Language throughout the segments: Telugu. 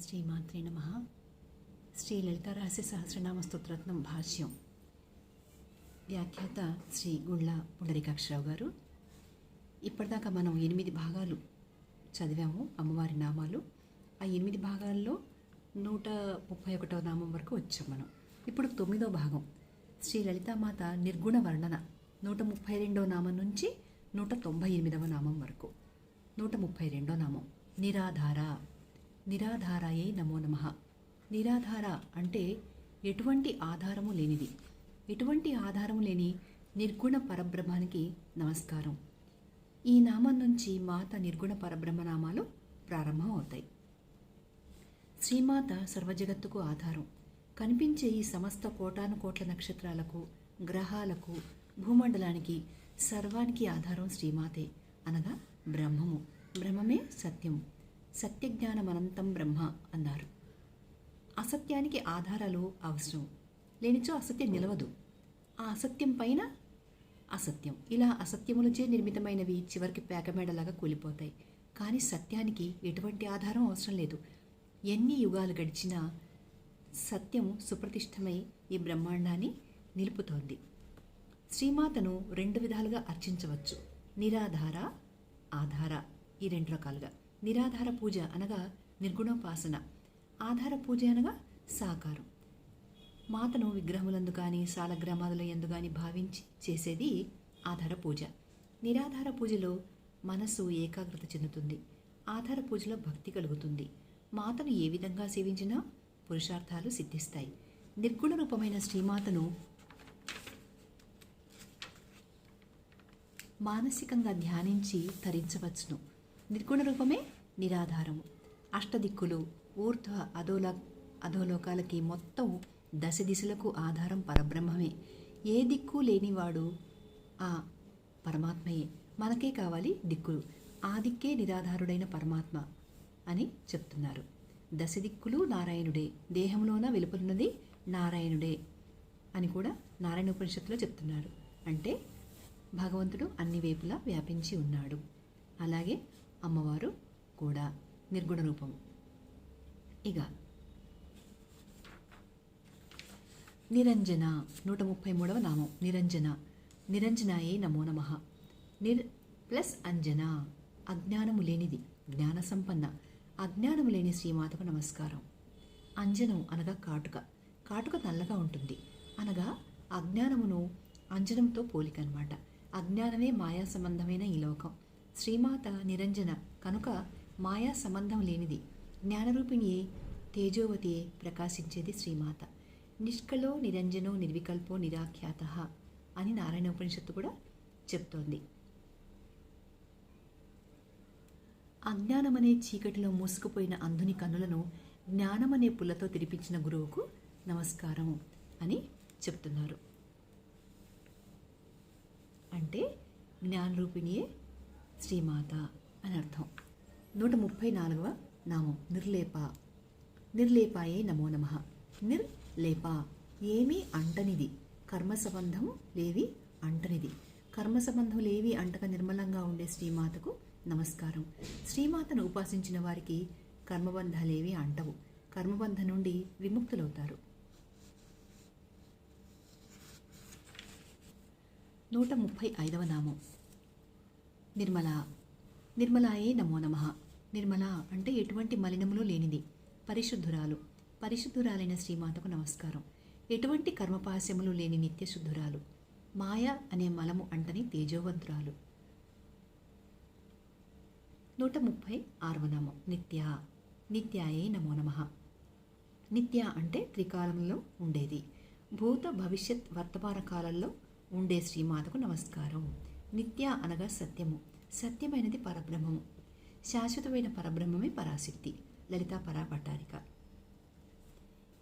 శ్రీమాత్రే నమ. శ్రీ లలితారహస్య సహస్రనామ స్తోత్రత్నం భాష్యం. వ్యాఖ్యాత శ్రీ గుళ్ళ పుండరీకాక్షరావు గారు. ఇప్పటిదాకా మనం ఎనిమిది భాగాలు చదివాము అమ్మవారి నామాలు. ఆ ఎనిమిది భాగాల్లో నూట ముప్పై ఒకటవ నామం వరకు వచ్చాం మనం. ఇప్పుడు తొమ్మిదో భాగం. శ్రీ లలితామాత నిర్గుణ వర్ణన. నూట ముప్పై రెండవ నామం నుంచి నూట తొంభై ఎనిమిదవ నామం వరకు. నూట ముప్పై రెండో నామం. నిరాధార. నిరాధారాయే నమో నమ. నిరాధార అంటే ఎటువంటి ఆధారము లేనిది. ఎటువంటి ఆధారము లేని నిర్గుణ పరబ్రహ్మానికి నమస్కారం. ఈ నామం నుంచి మాత నిర్గుణ పరబ్రహ్మ నామాలు ప్రారంభం అవుతాయి. శ్రీమాత సర్వజగత్తుకు ఆధారం. కనిపించే ఈ సమస్త కోటాను కోట్ల నక్షత్రాలకు గ్రహాలకు భూమండలానికి సర్వానికి ఆధారం శ్రీమాతే అనగా బ్రహ్మము. బ్రహ్మమే సత్యం సత్యజ్ఞానమనంతం బ్రహ్మ అన్నారు. అసత్యానికి ఆధారాలు అవసరం. లేనిచో అసత్యం నిలవదు. ఆ అసత్యం పైన అసత్యం. ఇలా అసత్యములచే నిర్మితమైనవి చివరికి పేకమేడలాగా కూలిపోతాయి. కానీ సత్యానికి ఎటువంటి ఆధారం అవసరం లేదు. ఎన్ని యుగాలు గడిచినా సత్యం సుప్రతిష్టమై ఈ బ్రహ్మాండాన్ని నిలుపుతోంది. శ్రీమాతను రెండు విధాలుగా అర్చించవచ్చు. నిరాధార ఆధార ఈ రెండు రకాలుగా. నిరాధార పూజ అనగా నిర్గుణోపాసన. ఆధార పూజ అనగా సాకారం. మాతను విగ్రహములందు కానీ సాలగ్రామాదుల ఎందు కానీ భావించి చేసేది ఆధార పూజ. నిరాధార పూజలో మనస్సు ఏకాగ్రత చెందుతుంది. ఆధార పూజలో భక్తి కలుగుతుంది. మాతను ఏ విధంగా సేవించినా పురుషార్థాలు సిద్ధిస్తాయి. నిర్గుణ రూపమైన శ్రీమాతను మానసికంగా ధ్యానించి తరించవచ్చును. నిర్గుణ రూపమే నిరాధారము. అష్టదిక్కులు ఊర్ధ్వ అధోల అధోలోకాలకి మొత్తం దశ దిశలకు ఆధారం పరబ్రహ్మమే. ఏ దిక్కు లేనివాడు ఆ పరమాత్మయే. మనకే కావాలి దిక్కులు. ఆ దిక్కే నిరాధారుడైన పరమాత్మ అని చెప్తున్నారు. దశ దిక్కులు నారాయణుడే. దేహంలోన వెలుపలున్నది నారాయణుడే అని కూడా నారాయణ ఉపనిషత్తులో చెప్తున్నారు. అంటే భగవంతుడు అన్ని వైపులా వ్యాపించి ఉన్నాడు. అలాగే అమ్మవారు కూడా నిర్గుణ రూపం. ఇక నిరంజన నూట ముప్పై మూడవ నామం. నిరంజన నిరంజనాయే నమో నమ. నిర్ ప్లస్ అంజన అజ్ఞానము లేనిది జ్ఞాన సంపన్న అజ్ఞానము లేని శ్రీమాతకు నమస్కారం. అంజనం అనగా కాటుక. కాటుక నల్లగా ఉంటుంది. అనగా అజ్ఞానమును అంజనంతో పోలిక అనమాట అజ్ఞానమే మాయా సంబంధమైన ఈ లోకం. శ్రీమాత నిరంజన కనుక మాయా సంబంధం లేనిది. జ్ఞానరూపిణియే తేజోవతియే ప్రకాశించేది శ్రీమాత. నిష్కలో నిరంజనో నిర్వికల్పో నిరాఖ్యాత అని నారాయణ ఉపనిషత్తు కూడా చెప్తోంది. అజ్ఞానమనే చీకటిలో మూసుకుపోయిన అంధుని కన్నులను జ్ఞానమనే పుల్లతో తెరిపించిన గురువుకు నమస్కారం అని చెప్తున్నారు. అంటే జ్ఞానరూపిణియే శ్రీమాత అని అర్థం. నూట ముప్పై నాలుగవ నామం నిర్లేప. నిర్లేపాయే నమో నమ. నిర్లేప ఏమీ అంటనిది. కర్మ సంబంధం లేవి అంటనిది. కర్మ సంబంధం లేవి అంటక నిర్మలంగా ఉండే శ్రీమాతకు నమస్కారం. శ్రీమాతను ఉపాసించిన వారికి కర్మబంధాలేవి అంటవు. కర్మబంధం నుండి విముక్తులవుతారు. నూట ముప్పై ఐదవ నామం. నిర్మల. నిర్మలాయే నమో నమ. నిర్మల అంటే ఎటువంటి మలినములు లేనిది పరిశుద్ధురాలు. పరిశుద్ధురాలైన శ్రీమాతకు నమస్కారం. ఎటువంటి కర్మపాశములు లేని నిత్యశుద్ధురాలు. మాయ అనే మలము అంటని తేజోవంతురాలు. నూట ముప్పై ఆరవ నామం. నిత్య. నిత్యాయే నమో నమ. నిత్య అంటే త్రికాలంలో ఉండేది. భూత భవిష్యత్ వర్తమాన కాలంలో ఉండే శ్రీమాతకు నమస్కారం. నిత్య అనగా సత్యము. సత్యమైనది పరబ్రహ్మము. శాశ్వతమైన పరబ్రహ్మమే పరాశక్తి. లలిత పరాపట్టారిక.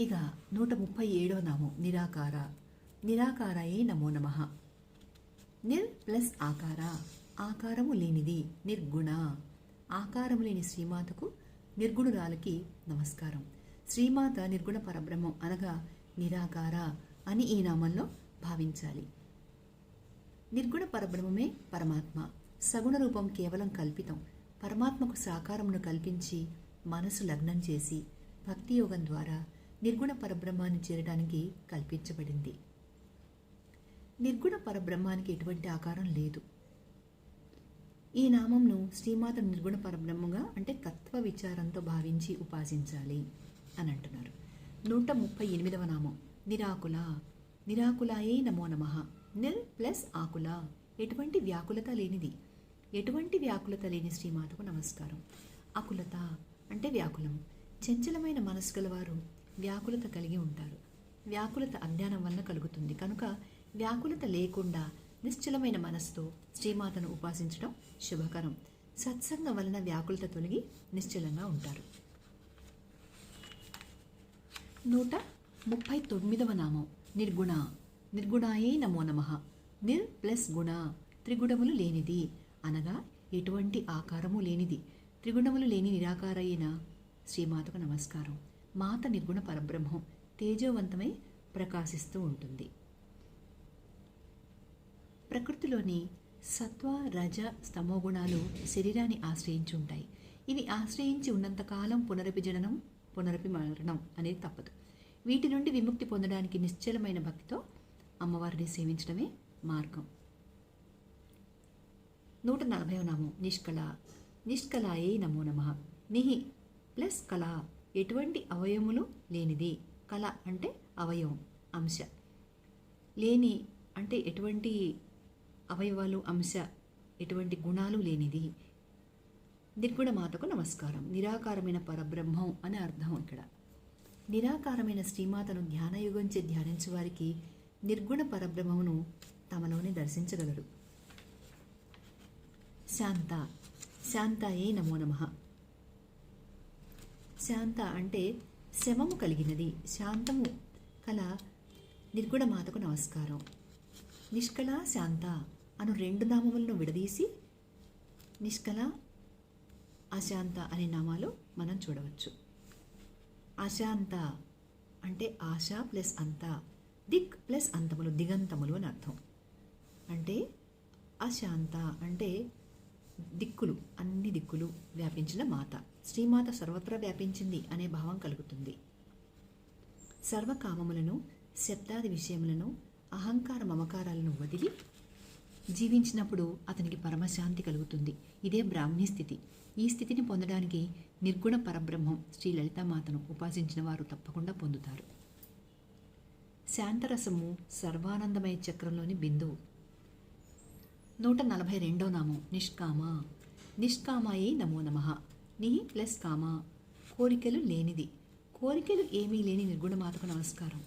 ఇక నూట ముప్పై ఏడో నామం నిరాకార. నిరాకారాయే నమో నమ. నిర్ ప్లస్ ఆకార. ఆకారము లేనిది నిర్గుణ. ఆకారము లేని శ్రీమాతకు నిర్గుణురాలకి నమస్కారం. శ్రీమాత నిర్గుణ పరబ్రహ్మం అనగా నిరాకార అని ఈ నామంలో భావించాలి. నిర్గుణ పరబ్రహ్మమే పరమాత్మ. సగుణ రూపం కేవలం కల్పితం. పరమాత్మకు సాకారమును కల్పించి మనసు లగ్నం చేసి భక్తి యోగం ద్వారా నిర్గుణ పరబ్రహ్మాన్ని చేరడానికి కల్పించబడింది. నిర్గుణ పరబ్రహ్మానికి ఎటువంటి ఆకారం లేదు. ఈ నామంను శ్రీమాత నిర్గుణ పరబ్రహ్మగా అంటే తత్వ విచారంతో భావించి ఉపాసించాలి అని అంటున్నారు. నూట ముప్పై ఎనిమిదవ నామం. నిరాకుల. నిరాకులాయే నమో నమః. నిల్ ప్లస్ ఆకుల. ఎటువంటి వ్యాకులత లేనిది. ఎటువంటి వ్యాకులత లేని శ్రీమాతకు నమస్కారం. ఆకులత అంటే వ్యాకులం. చంచలమైన మనసు గలవారు వ్యాకులత కలిగి ఉంటారు. వ్యాకులత అజ్ఞానం వలన కలుగుతుంది. కనుక వ్యాకులత లేకుండా నిశ్చలమైన మనస్సుతో శ్రీమాతను ఉపాసించడం శుభకరం. సత్సంగం వలన వ్యాకులత తొలగి నిశ్చలంగా ఉంటారు. నూట ముప్పై తొమ్మిదవ నామం. నిర్గుణ. నిర్గుణాయే నమో నమ. నిర్ ప్లస్ గుణ త్రిగుణములు లేనిది. అనగా ఎటువంటి ఆకారము లేనిది. త్రిగుణములు లేని నిరాకారైన శ్రీమాతకు నమస్కారం. మాత నిర్గుణ పరబ్రహ్మం తేజోవంతమై ప్రకాశిస్తూ ఉంటుంది. ప్రకృతిలోని సత్వ రజ స్తమో గుణాలు శరీరాన్ని ఆశ్రయించి ఉంటాయి. ఇవి ఆశ్రయించి ఉన్నంతకాలం పునరపి జననం పునరపి మరణం అనేది తప్పదు. వీటి నుండి విముక్తి పొందడానికి నిశ్చలమైన భక్తితో అమ్మవారిని సేవించడమే మార్గం. నూట నలభై నామం. నిష్కళ. నిష్కళాయే నమో నమ. నిహి. ప్లస్ కళ. ఎటువంటి అవయవములు లేనిది. కళ అంటే అవయవం అంశ. లేని అంటే ఎటువంటి అవయవాలు అంశ ఎటువంటి గుణాలు లేనిది. నిర్గుణ మాతకు నమస్కారం. నిరాకారమైన పరబ్రహ్మం అని అర్థం ఇక్కడ. నిరాకారమైన శ్రీమాతను ధ్యానయుగంచే ధ్యానించే వారికి నిర్గుణ పరబ్రహ్మమును తమలోనే దర్శించగలరు శాంత శాంతాయే నమో నమ. శాంత అంటే శమము కలిగినది శాంతము కల నిర్గుణ మాతకు నమస్కారం. నిష్కళ శాంత అను రెండు నామములను విడదీసి నిష్కళ అశాంత అనే నామాలు మనం చూడవచ్చు. అశాంత అంటే ఆశ ప్లస్ అంతా. దిక్ ప్లస్ అంతములు దిగంతములు అని అర్థం. అంటే అశాంత అంటే దిక్కులు అన్ని దిక్కులు వ్యాపించిన మాత. శ్రీమాత సర్వత్రా వ్యాపించింది అనే భావం కలుగుతుంది. సర్వకామములను శబ్దాది విషయములను అహంకార మమకారాలను వదిలి జీవించినప్పుడు అతనికి పరమశాంతి కలుగుతుంది. ఇదే బ్రాహ్మీ స్థితి. ఈ స్థితిని పొందడానికి నిర్గుణ పరబ్రహ్మం శ్రీ లలితామాతను ఉపాసించిన వారు తప్పకుండా పొందుతారు. శాంతరసము సర్వానందమయ చక్రంలోని బిందువు. నూట నలభై రెండో నామం నిష్కామ. నిష్కామాయే నమో నమ. నీ ప్లస్ కామ. కోరికలు లేనిది. కోరికలు ఏమీ లేని నిర్గుణమాతకు నమస్కారం.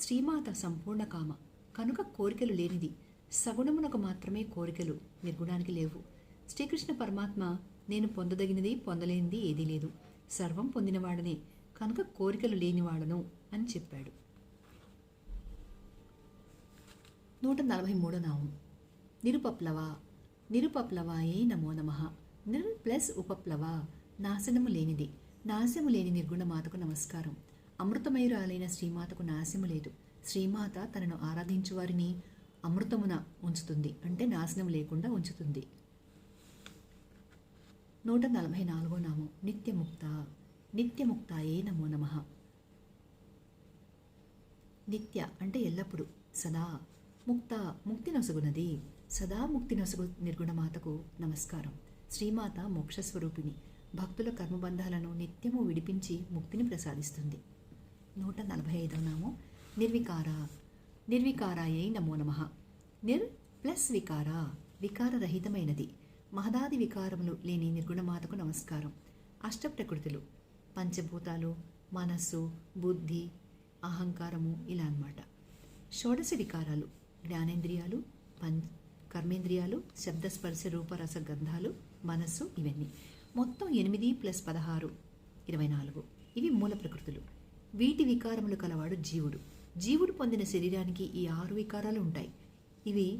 శ్రీమాత సంపూర్ణ కామ. కనుక కోరికలు లేనిది. సగుణమునకు మాత్రమే కోరికలు నిర్గుణానికి లేవు. శ్రీకృష్ణ పరమాత్మ నేను పొందదగినది పొందలేనిది ఏదీ లేదు. సర్వం పొందినవాడనే. కనుక కోరికలు లేనివాడను అని చెప్పాడు. నూట నలభై మూడో నామం. నిరుపప్లవ నిరుపప్లవాయే నమో నమ. నిర్ ప్లస్ ఉపప్లవ నాశనము లేనిది. నాశము లేని నిర్గుణమాతకు నమస్కారం. అమృతమయురాలైన శ్రీమాతకు నాశము లేదు. శ్రీమాత తనను ఆరాధించు వారిని అమృతమున ఉంచుతుంది. అంటే నాశనం లేకుండా ఉంచుతుంది. నూట నలభై నాలుగో నామం. నిత్యముక్త నిత్యముక్తాయే నమో నమ. నిత్య అంటే ఎల్లప్పుడూ సదా. ముక్త ముక్తి నొసగునది సదా ముక్తి నొసగు నిర్గుణమాతకు నమస్కారం. శ్రీమాత మోక్షస్వరూపిణి. భక్తుల కర్మబంధాలను నిత్యము విడిపించి ముక్తిని ప్రసాదిస్తుంది. నూట నలభై ఐదవ నామం. నిర్వికార. నిర్వికారాయై నమో నమ. నిర్ ప్లస్ వికార. వికారరహితమైనది. మహదాది వికారములు లేని నిర్గుణమాతకు నమస్కారం. అష్టప్రకృతులు. పంచభూతాలు మనస్సు బుద్ధి అహంకారము ఇలా అన్నమాట. షోడశ వికారాలు. జ్ఞానేంద్రియాలు పం కర్మేంద్రియాలు శబ్దస్పర్శ రూపరస గంధాలు మనస్సు ఇవన్నీ. మొత్తం ఎనిమిది ప్లస్ పదహారు ఇరవై నాలుగు. ఇవి మూల ప్రకృతులు. వీటి వికారములు కలవాడు జీవుడు. జీవుడు పొందిన శరీరానికి ఈ ఆరు వికారాలు ఉంటాయి. ఇవి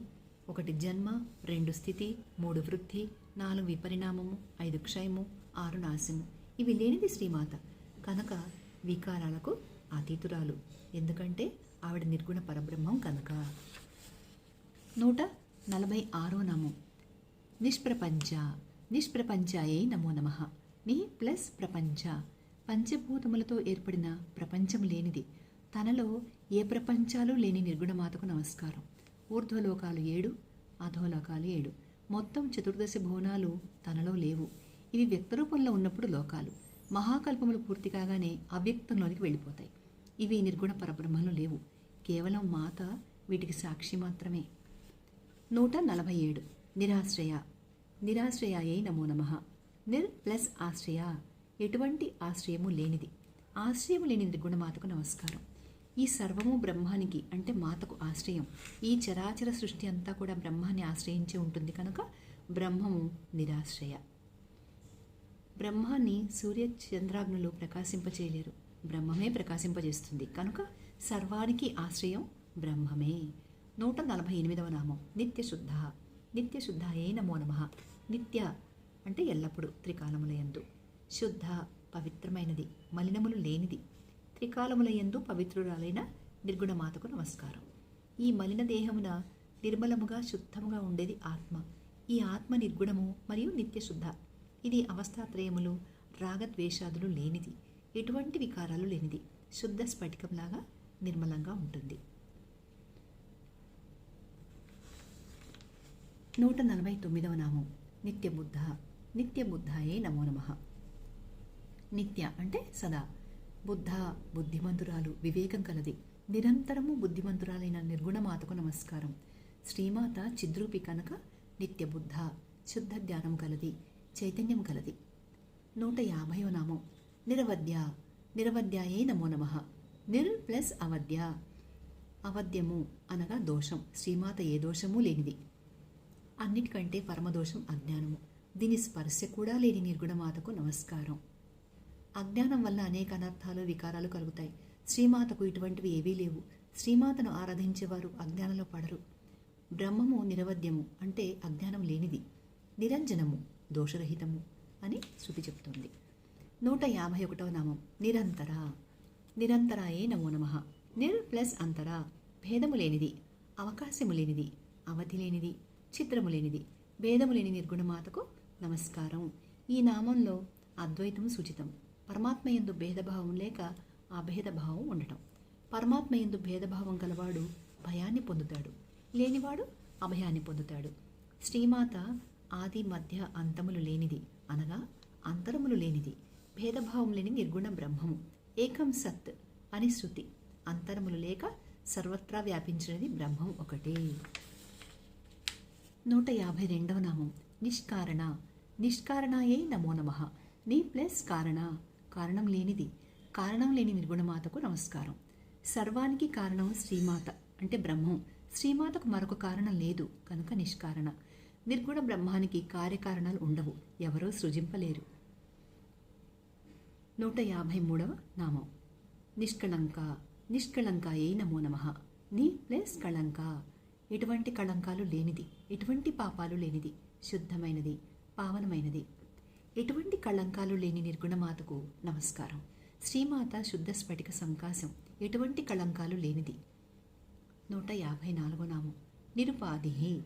ఒకటి జన్మ రెండు స్థితి మూడు వృద్ధి నాలుగు విపరిణామము ఐదు క్షయము ఆరు నాశము. ఇవి లేనిది శ్రీమాత. కనుక వికారాలకు అతీతురాలు. ఎందుకంటే ఆవిడ నిర్గుణ పరబ్రహ్మం కనుక. నూట నలభై ఆరో నమో. నిష్ప్రపంచ నిష్ప్రపంచాయే నమో నమ. నీ ప్లస్ ప్రపంచ. పంచభూతములతో ఏర్పడిన ప్రపంచం లేనిది. తనలో ఏ ప్రపంచాలు లేని నిర్గుణమాతకు నమస్కారం. ఊర్ధ్వలోకాలు ఏడు అధోలోకాలు ఏడు. మొత్తం చతుర్దశ భువనాలు తనలో లేవు. ఇవి వ్యక్త రూపంలో ఉన్నప్పుడు లోకాలు. మహాకల్పములు పూర్తి కాగానే అవ్యక్తంలోనికి వెళ్ళిపోతాయి. ఇవి నిర్గుణ పరబ్రహ్మలు లేవు. కేవలం మాత వీటికి సాక్షి మాత్రమే. నూట నలభై ఏడు నిరాశ్రయ. నిరాశ్రయాయే నమో నమ. నిర్ ప్లస్ ఆశ్రయ. ఎటువంటి ఆశ్రయము లేనిది. ఆశ్రయము లేని నిర్గుణమాతకు నమస్కారం. ఈ సర్వము బ్రహ్మానికి అంటే మాతకు ఆశ్రయం. ఈ చరాచర సృష్టి అంతా కూడా బ్రహ్మాన్ని ఆశ్రయించి ఉంటుంది కనుక బ్రహ్మము నిరాశ్రయ. బ్రహ్మాన్ని సూర్య చంద్రాగ్నులు ప్రకాశింపచేయలేరు. బ్రహ్మమే ప్రకాశింపజేస్తుంది. కనుక సర్వానికి ఆశ్రయం బ్రహ్మమే. నూట నలభై ఎనిమిదవ నామం. నిత్యశుద్ధ. నిత్యశుద్ధాయే నమో నమ. నిత్య అంటే ఎల్లప్పుడూ త్రికాలములయందు శుద్ధ పవిత్రమైనది మలినములు లేనిది. త్రికాలములయందు పవిత్రురాలైన నిర్గుణమాతకు నమస్కారం. ఈ మలిన దేహమున నిర్మలముగా శుద్ధముగా ఉండేది ఆత్మ. ఈ ఆత్మ నిర్గుణము మరియు నిత్యశుద్ధ. ఇది అవస్థాత్రయములు రాగద్వేషాదులు లేనిది. ఎటువంటి వికారాలు లేనిది. శుద్ధ స్ఫటికంలాగా నిర్మలంగా ఉంటుంది. నూట నలభై తొమ్మిదవ నామం. నిత్యబుద్ధ. నిత్యబుద్ధాయే నమో నమ. నిత్య అంటే సదా. బుద్ధ బుద్ధిమంతురాలు వివేకం కలది. నిరంతరము బుద్ధిమంతురాలైన నిర్గుణమాతకు నమస్కారం. శ్రీమాత చిద్రూపి కనుక నిత్యబుద్ధ. శుద్ధ ధ్యానం కలది. చైతన్యం కలది. నూట యాభైవ నామం. నిరవద్య నిరవద్యాయే నమో నమ. నిర్ ప్లస్ అవద్య అవద్యము అనగా దోషం. శ్రీమాత ఏ దోషము లేనిది. అన్నిటికంటే పరమదోషం అజ్ఞానము. దీని స్పర్శ కూడా లేని నిర్గుణమాతకు నమస్కారం. అజ్ఞానం వల్ల అనేక అనర్థాలు వికారాలు కలుగుతాయి. శ్రీమాతకు ఇటువంటివి ఏవీ లేవు. శ్రీమాతను ఆరాధించేవారు అజ్ఞానంలో పడరు. బ్రహ్మము నిరవద్యము అంటే అజ్ఞానం లేనిది. నిరంజనము దోషరహితము అని శృతి చెప్తుంది. నూట యాభై ఒకటవ నామం. నిరంతర. నిరంతరాయే నమో నమ. నిర్ ప్లస్ అంతరా. భేదము లేనిది. అవకాశము లేనిది. అవధి లేనిది. చిత్రము లేనిది భేదము లేని నిర్గుణమాతకు నమస్కారం. ఈ నామంలో అద్వైతం సూచితం పరమాత్మ ఎందు భేదభావం లేక అభేదభావం ఉండటం. పరమాత్మ ఎందు భేదభావం గలవాడు భయాన్ని పొందుతాడు. లేనివాడు అభయాన్ని పొందుతాడు. శ్రీమాత ఆది మధ్య అంతములు లేనిది అనగా అంతరములు లేనిది. భేదభావం లేని నిర్గుణ బ్రహ్మము. ఏకం సత్ అని శృతి. అంతరములు లేక సర్వత్రా వ్యాపించినది బ్రహ్మం ఒకటే. నూట యాభై రెండవ నామం. నిష్కారణ. నిష్కారణాయే నమో నమ. నీ ప్లస్ కారణ. కారణం లేనిది. కారణం లేని నిర్గుణమాతకు నమస్కారం. సర్వానికి కారణం శ్రీమాత అంటే బ్రహ్మం. శ్రీమాతకు మరొక కారణం లేదు కనుక నిష్కారణ. నిర్గుణ బ్రహ్మానికి కార్యకారణాలు ఉండవు ఎవరూ సృజింపలేరు. నూట యాభై మూడవ నామం. నిష్కళంక. నిష్కళంకాయే నమో నమ. నీ ప్లస్ కళంక. ఎటువంటి కళంకాలు లేనిది ఎటువంటి పాపాలు లేనిది శుద్ధమైనది పావనమైనది. ఎటువంటి కళంకాలు లేని నిర్గుణమాతకు నమస్కారం. శ్రీమాత శుద్ధ స్ఫటిక సంకాశం ఎటువంటి కళంకాలు లేనిది. నూట యాభై నాలుగో నామం. నిరుపాధి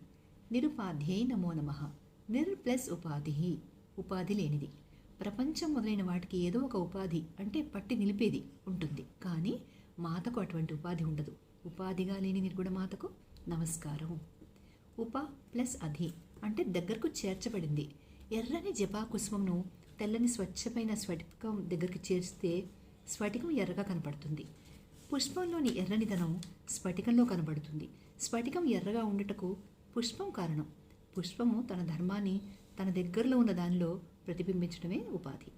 నిరుపాధ్యే నమో నమ. నిర్ ప్లస్ ఉపాధి ఉపాధి లేనిది. ప్రపంచం మొదలైన వాటికి ఏదో ఒక ఉపాధి అంటే పట్టి నిలిపేది ఉంటుంది. కానీ మాతకు అటువంటి ఉపాధి ఉండదు. ఉపాధిగా లేని నిర్గుణమాతకు నమస్కారం. ఉప ప్లస్ అధి అంటే దగ్గరకు చేర్చబడింది. ఎర్రని జపా కుసుమంను తెల్లని స్వచ్ఛమైన స్ఫటికం దగ్గరికి చేర్చితే స్ఫటికం ఎర్రగా కనపడుతుంది. పుష్పంలోని ఎర్రనిదనం స్ఫటికంలో కనబడుతుంది. స్ఫటికం ఎర్రగా ఉండుటకు పుష్పం కారణం. పుష్పము తన ధర్మాన్ని తన దగ్గరలో ఉన్న దానిలో ప్రతిబింబించడమే ఉపాధి.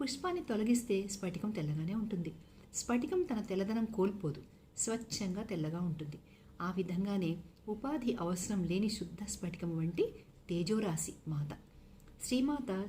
పుష్పాన్ని తొలగిస్తే స్ఫటికం తెల్లగానే ఉంటుంది. స్ఫటికం తన తెల్లదనం కోల్పోదు. స్వచ్ఛంగా తెల్లగా ఉంటుంది. ఆ విధంగానే ఉపాధి అవసరం లేని శుద్ధ స్ఫటికం వంటి తేజోరాశి మాత. శ్రీమాత